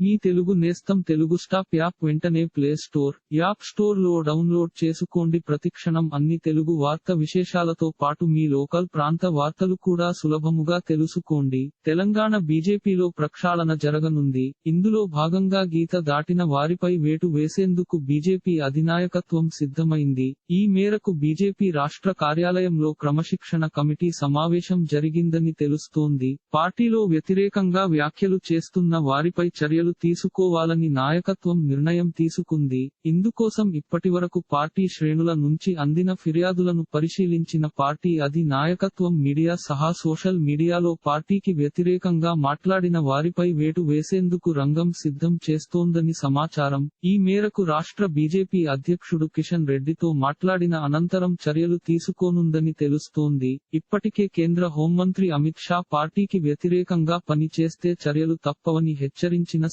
మీ తెలుగు నేస్తం Telugu stop app వెంటనే play store app స్టోర్లో డౌన్లోడ్ చేసుకోండి. ప్రతిక్షణం అన్ని తెలుగు వార్త విశేషాలతో పాటు మీ లోకల్ ప్రాంత వార్తలు కూడా సులభముగా తెలుసుకోండి. తెలంగాణ బీజేపీలో ప్రక్షాళన జరగనుంది. ఇందులో భాగంగా గీత దాటిన వారిపై వేటు వేసేందుకు బీజేపీ అధినాయకత్వం సిద్ధమైంది. ఈ మేరకు బీజేపీ రాష్ట్ర కార్యాలయంలో క్రమశిక్షణ కమిటీ సమావేశం జరిగిందని తెలుస్తోంది. పార్టీలో వ్యతిరేకంగా వ్యాఖ్యలు చేస్తున్న వారిపై చర్యలు చర్యలు తీసుకోవాలని నాయకత్వం నిర్ణయం తీసుకుంది. ఇందుకోసం ఇప్పటివరకు పార్టీ శ్రేణుల నుంచి అందిన ఫిర్యాదులను పరిశీలించిన పార్టీ అది నాయకత్వం మీడియా సహా సోషల్ మీడియాలో పార్టీకి వ్యతిరేకంగా మాట్లాడిన వారిపై వేటు వేసేందుకు రంగం సిద్ధం చేస్తోందని సమాచారం. ఈ మేరకు రాష్ట్ర బీజేపీ అధ్యక్షుడు కిషన్ రెడ్డితో మాట్లాడిన అనంతరం చర్యలు తీసుకోనుందని తెలుస్తోంది. ఇప్పటికే కేంద్ర హోంమంత్రి అమిత్ షా పార్టీకి వ్యతిరేకంగా పనిచేస్తే చర్యలు తప్పవని హెచ్చరించిన